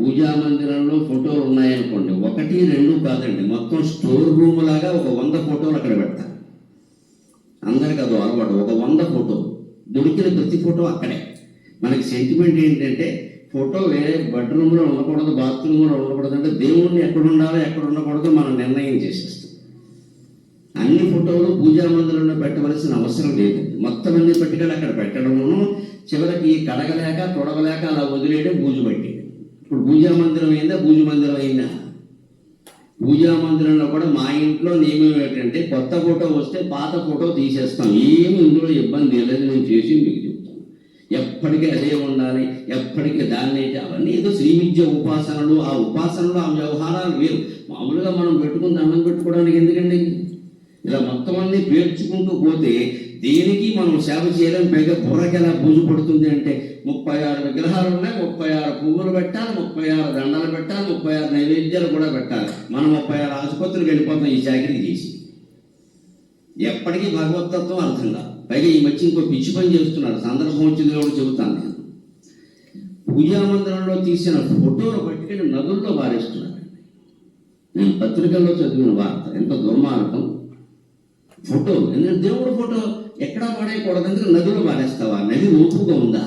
పూజా మందిరంలో ఫోటోలు ఉన్నాయనుకోండి ఒకటి రెండు కాదండి. మొత్తం స్టోర్ రూమ్ లాగా ఒక వంద ఫోటోలు అక్కడ పెడతారు అందరికి అది అలవాటు. ఒక వంద ఫోటో. దొరికిన ప్రతి ఫోటో అక్కడే. మనకి సెంటిమెంట్ ఏంటంటే ఫోటో వేరే బెడ్రూమ్లో ఉండకూడదు బాత్రూంలో ఉండకూడదు అంటే దేవుణ్ణి ఎక్కడ ఉండాలో ఎక్కడ ఉండకూడదు మనం నిర్ణయం చేసేస్తాం. అన్ని ఫోటోలు పూజా మందిరంలో పెట్టవలసిన అవసరం లేదు. మొత్తం అన్ని పట్టుకెళ్ళి అక్కడ పెట్టడమును చివరికి కడగలేక తొడగలేక అలా వదిలేయడం బూజు పట్టి ఇప్పుడు పూజా మందిరం అయిందా పూజ మందిరం అయిందా? పూజా మందిరంలో కూడా మా ఇంట్లో నియమం ఏంటంటే కొత్త ఫోటో వస్తే పాత ఫోటో తీసేస్తాం. ఏమి ఇందులో ఇబ్బంది లేదు నేను చేసి మీకు చెప్తాను. ఎప్పటికీ అదే ఉండాలి ఎప్పటికీ దాన్ని అవన్నీ ఏదో శ్రీవిద్య ఉపాసనలు ఆ ఉపాసనలు ఆ వ్యవహారాలు వేరు. మామూలుగా మనం పెట్టుకుని దండం పెట్టుకోవడానికి ఎందుకండి? ఇలా మొత్తం అన్ని పేర్చుకుంటూ పోతే దేనికి మనం సేవ చేయలేం? పైగా బుర్రకి ఎలా పూజ పడుతుంది అంటే ముప్పై ఆరు విగ్రహాలు ఉన్నాయి ముప్పై ఆరు పువ్వులు పెట్టాలి ముప్పై ఆరు దండాలు పెట్టాలి ముప్పై ఆరు నైవేద్యాలు కూడా పెట్టాలి. మనం ముప్పై ఆరు ఆసుపత్రికి వెళ్ళిపోతాం ఈ చాకరీ చేసి ఎప్పటికీ భగవతత్వం అర్థం కాదు. పైగా ఈ మధ్య ఇంకో పిచ్చి పని చేస్తున్నారు. సందర్భం వచ్చింది కూడా చెబుతాను నేను. పూజా మందిరంలో తీసిన ఫోటోలు పట్టుకుని నదుల్లో పారేస్తున్నారు. నేను పత్రికల్లో చదివిన వార్త. ఎంత దుర్మార్గం. ఫోటో. ఎందుకంటే దేవుడు ఫోటో ఎక్కడా పాడేయకూడదు ఎందుకంటే నదిలో పారేస్తావా? నది ఓపుగా ఉందా?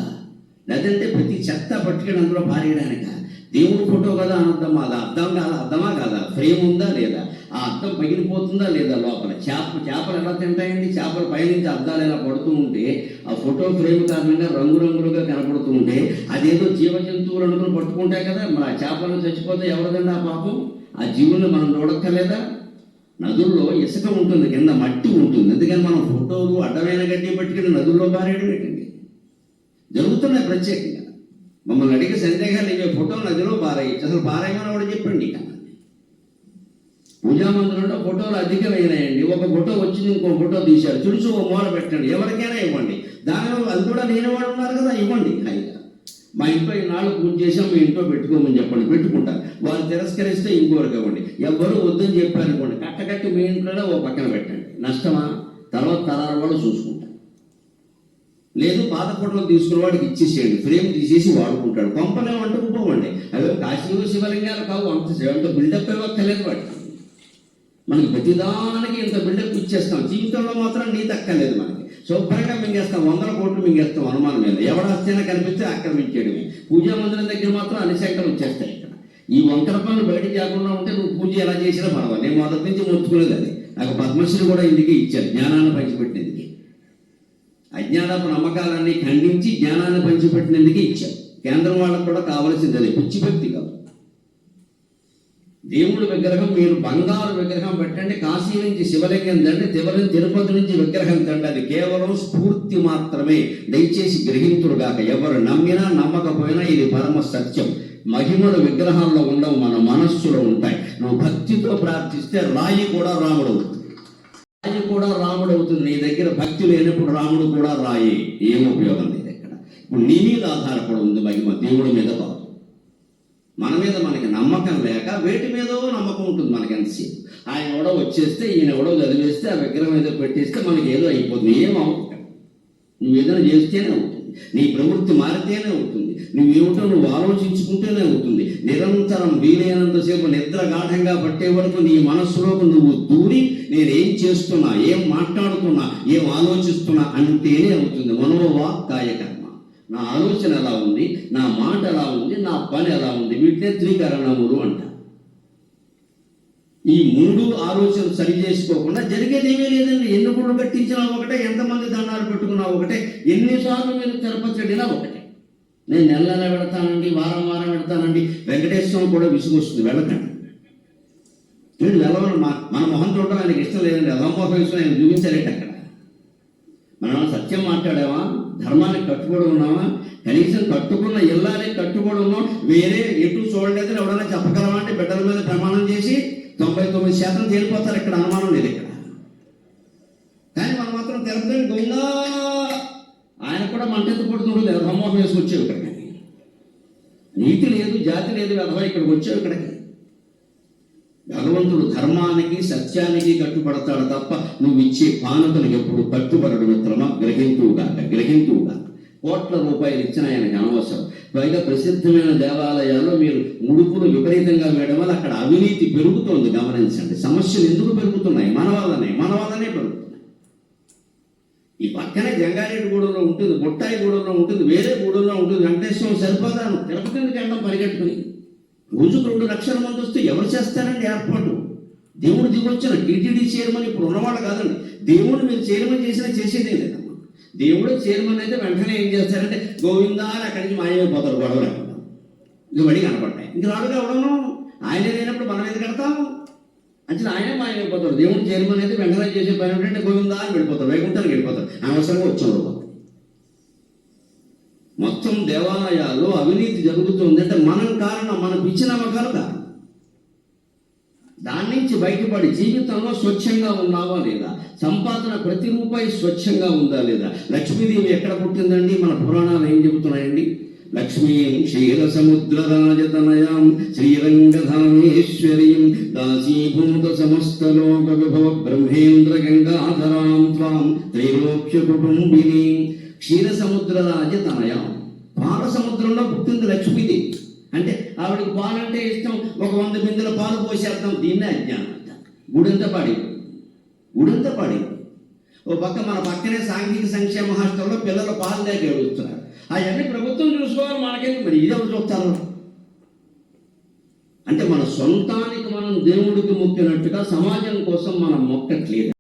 నది అంటే ప్రతి చెత్త పట్టుకెళ్ళి అందులో పారేయడానిక? దేవుడు ఫోటో కదా అనర్థం అది అర్థం కాదా? అర్థమా కాదా? ఫ్రేమ్ ఉందా లేదా? ఆ అర్థం పగిలిపోతుందా లేదా లోపల? చేప చేపలు ఎలా తింటాయండి? చేపలు పైనుంచి అద్దాలు ఎలా పడుతూ ఉంటే ఆ ఫోటో ఫ్రేమ్ కారణంగా రంగురంగులుగా కనపడుతూ ఉంటే అదేదో జీవ జంతువులు అనుకుని పట్టుకుంటాయి కదా. మరి ఆ చేపలు చచ్చిపోతే ఎవరిదండి ఆ పాపం? ఆ జీవుల్ని మనం చూడక్కర్లేదా? నదుల్లో ఇసుక ఉంటుంది కింద మట్టి ఉంటుంది. అందుకని మనం ఫోటోలు అడ్డమైన గడ్డి పట్టుకుని నదుల్లో పారేయడం ఏంటండి? జరుగుతున్నాయి ప్రత్యేకంగా. మమ్మల్ని అడిగే సందేహాలు ఇవే ఫోటో నదిలో పారేయచ్చు అసలు పారేయమని కూడా చెప్పండి ఇక? పూజా మందిరంలో ఫోటోలు అధికమైనాయండి. ఒక ఫోటో వచ్చింది ఇంకో ఫోటో తీశారు. తుడుచు ఓ మూల పెట్టండి. ఎవరికైనా ఇవ్వండి. దానిలో అది కూడా లేని వాళ్ళు ఉన్నారు కదా ఇవ్వండి. హాయిగా మా ఇంట్లో ఈనాళ్ళు పూజ చేసాం మీ ఇంట్లో పెట్టుకోమని చెప్పండి. పెట్టుకుంటారు. వాళ్ళు తిరస్కరిస్తే ఇంకోరికి ఇవ్వండి. ఎవ్వరూ వద్దని చెప్పారనుకోండి కట్టకట్టి మీ ఇంట్లోనే ఓ పక్కన పెట్టండి. నష్టమా? తర్వాత తరాల వాళ్ళు చూసుకుంటారు. లేదు పాత ఫోటోలు తీసుకున్న వాడికి ఇచ్చేసేయండి. ఫ్రేమ్ తీసేసి వాడుకుంటాడు. కొంపలే వండుకుపోవండి అవి కాశీలో శివలింగాలు కావు. అంత అంత బిల్డప్ ఇవ్వక్కర్లేదు వాడికి. మనకి ప్రతిదానికి ఇంత బిల్డప్ ఇచ్చేస్తాం. జీవితంలో మాత్రం నీ తక్కలేదు మనకి. శుభ్రంగా మింగేస్తాం వందల కోట్లు మింగేస్తాం అనుమానం మీద ఎవడాస్తేనా కనిపిస్తే ఆక్రమించేయడమే. పూజా మందిరం దగ్గర మాత్రం అన్ని శంకలు వచ్చేస్తాయి ఇక్కడ. ఈ వంకర పనులు బయట చేయకుండా ఉంటే నువ్వు పూజ ఎలా చేసినా పర్వాలేదు. నేను మొదటి నుంచి మొత్తుకోలేదు అది. నాకు పద్మశ్రీ కూడా ఇందుకే ఇచ్చారు జ్ఞానాన్ని పంచిపెట్టినందుకే. అజ్ఞానపు నమ్మకాలన్నీ ఖండించి జ్ఞానాన్ని పంచిపెట్టినందుకే ఇచ్చారు. కేంద్రం వాళ్ళకు కూడా కావాల్సింది అది పిచ్చి భక్తి కాదు. దేవుడి విగ్రహం మీరు బంగారు విగ్రహం పెట్టండి కాశీ నుంచి శివలింగం తండి తివరి తిరుపతి నుంచి విగ్రహం తండి. అది కేవలం స్ఫూర్తి మాత్రమే. దయచేసి గ్రహింతుడుగాక ఎవరు నమ్మినా నమ్మకపోయినా ఇది పరమ సత్యం. మహిమలు విగ్రహాల్లో ఉండవు మన మనస్సులో ఉంటాయి. నువ్వు భక్తితో ప్రార్థిస్తే రాయి కూడా రాముడు అవుతుంది రాయి కూడా రాముడు అవుతుంది నీ దగ్గర భక్తి లేనప్పుడు రాముడు కూడా రాయి. ఏం ఉపయోగం లేదు ఇక్కడ ఇప్పుడు నీ మీద ఆధారపడి ఉంది మహిమ దేవుడి మీద మన మీద మనకి నమ్మకం లేక వేటి మీదో నమ్మకం ఉంటుంది మనకి ఎంతసేపు ఆయన ఎవడో వచ్చేస్తే ఈయన ఎవడో చదివేస్తే ఆ విగ్రహం ఏదో పెట్టేస్తే మనకి ఏదో అయిపోతుంది. ఏం అవుతుంది? నువ్వు ఏదైనా చేస్తేనే అవుతుంది. నీ ప్రవృత్తి మారితేనే అవుతుంది. నువ్వేమిటో నువ్వు ఆలోచించుకుంటేనే అవుతుంది. నిరంతరం వీలైనంతసేపు నిద్ర గాఢంగా పట్టే వరకు నీ మనస్సులోకి నువ్వు దూరి నేనేం చేస్తున్నా ఏం మాట్లాడుతున్నా ఏం ఆలోచిస్తున్నా అంటేనే అవుతుంది. మనోవాక్ కాయకర్మ నా ఆలోచన ఎలా ఉంది? నా మాట పని అలా ఉంది? వీటినే త్రికరణములు అంట ఈ మూడు ఆలోచన సరి చేసుకోకుండా జరిగేది ఏమీ లేదండి. ఎన్ని గుళ్ళు కట్టించినా ఒకటే ఎంతమంది దండాలు పెట్టుకున్నా ఒకటే ఎన్నిసార్లు మీరు తిరుపతి ఒకటే. నేను నెల నెల పెడతానండి వారం వారం పెడతానండి. వెంకటేశ్వరం కూడా విసుగొస్తుంది వెళ్ళకండి. వీళ్ళు వెళ్ళవాలి మా మన మొహం చూడడం ఆయనకి ఇష్టం లేదండి. అధమోహం ఇష్టం ఆయన చూపించారేంటి అక్కడ. మనం సత్యం మాట్లాడామా? ధర్మానికి కట్టుబడి ఉన్నామా? కనీసం కట్టుకున్న ఇల్లాలి కట్టుబడి ఉన్నాం. వేరే ఎటు చూడలేదని ఎవరైనా చెప్పగలమా అంటే బిడ్డల మీద ప్రమాణం చేసి తొంభై తొమ్మిది శాతం తేలిపోతారు ఇక్కడ అనుమానం లేదు ఇక్కడ. కానీ మనం మాత్రం తిరుపతి గొంగా ఆయన కూడా మంటెత్తు పడుతుంటుంది ధర్మోహం వేసుకొచ్చావు ఇక్కడికి. నీతి లేదు జాతి లేదు వెధవ ఇక్కడికి వచ్చావు ఇక్కడికి. భగవంతుడు ధర్మానికి సత్యానికి కట్టుబడతాడు తప్ప నువ్వు ఇచ్చే పానకునికి ఎప్పుడు కట్టుబడడు మిత్రమా? గ్రహింతువుగాక గ్రహింతువుగాక కోట్ల రూపాయలు ఇచ్చిన ఆయనకి అనవసరం. పైగా ప్రసిద్ధమైన దేవాలయాల్లో మీరు అవినీతి పెరుగుతోంది. గమనించండి. సమస్యలు ఎందుకు పెరుగుతున్నాయి? మన వల్లనే మన వల్లనే పెరుగుతున్నాయి. ఈ పక్కనే జంగారెడ్డిగూడెంలో ఉంటుంది బొట్టాయిగూడెంలో ఉంటుంది వేరే గూడెంలో ఉంటుంది వెంకటేశ్వరం సరిపోదాను తిరుపతి ఎందుకు వెళ్ళడం పరిగెట్టుకుని? రోజుకు రెండు లక్షల మంది వస్తే ఎవరు చేస్తారండి ఏర్పాటు? దేవుడు దిగొచ్చిన టీటీడీ చైర్మన్ ఇప్పుడు ఉన్నవాళ్ళు కాదండి. దేవుడు మీరు చైర్మన్ చేసినా చేసేదే లేదమ్మా దేవుడు చైర్మన్ అయితే వెంటనే ఏం చేస్తారంటే గోవిందా అక్కడి నుంచి మాయమైపోతారు గొడవ లేకుండా ఇంక వడి కనపడ్డాయి ఇంక రాడుగా ఎవడను ఆయన లేనప్పుడు మనం ఎందుకు కడతాం అంటే ఆయనే మాయమైపోతాడు. దేవుడు చైర్మన్ అయితే వెంటనే చేసే పని ఏంటంటే గోవిందా అని వెళ్ళిపోతారు వైకుంఠానికి వెళ్ళిపోతారు అనవసరంగా వచ్చాడు మొత్తం దేవాలయాల్లో అవినీతి జరుగుతుంది అంటే మనం కారణం మన పిచ్చి నమ్మకాలు దాని నుంచి బయటపడి జీవితంలో స్వచ్ఛంగా ఉన్నావా లేదా? సంపాదన ప్రతి రూపాయి స్వచ్ఛంగా ఉందా లేదా? లక్ష్మీదేవి ఎక్కడ పుట్టిందండి? మన పురాణాలు ఏం చెబుతున్నాయండి? లక్ష్మీం క్షీర సముద్రరాజతనయాం శ్రీరంగధామేశ్వరీం దాసీభూత సమస్త లోక విభవ బ్రహ్మేంద్ర గంగాధరాం త్వాం త్రైలోక్య కుటుంబిని. క్షీర సముద్రరాజతనయాం పాల సముద్రంలో పుట్టింది లక్ష్మిది అంటే ఆవిడకి పాలంటే ఇష్టం. ఒక వంద బిందెల పాలు పోసేద్దాం. దీన్నే అజ్ఞానం అంట గుడంతా పాడి. గుడంతా పాడి. ఓ పక్క మన పక్కనే సాంఘిక సంక్షేమ హాస్టల్లో పిల్లల పాలు లేక ఏడుస్తున్నారు. అవన్నీ ప్రభుత్వం చూసుకోవాలి మనకెందుకు? మరి ఇది చూస్తారు అంటే మన సొంతానికి మనం దేవుడికి మొక్కినట్టుగా సమాజం కోసం మనం మొక్కట్లేదు.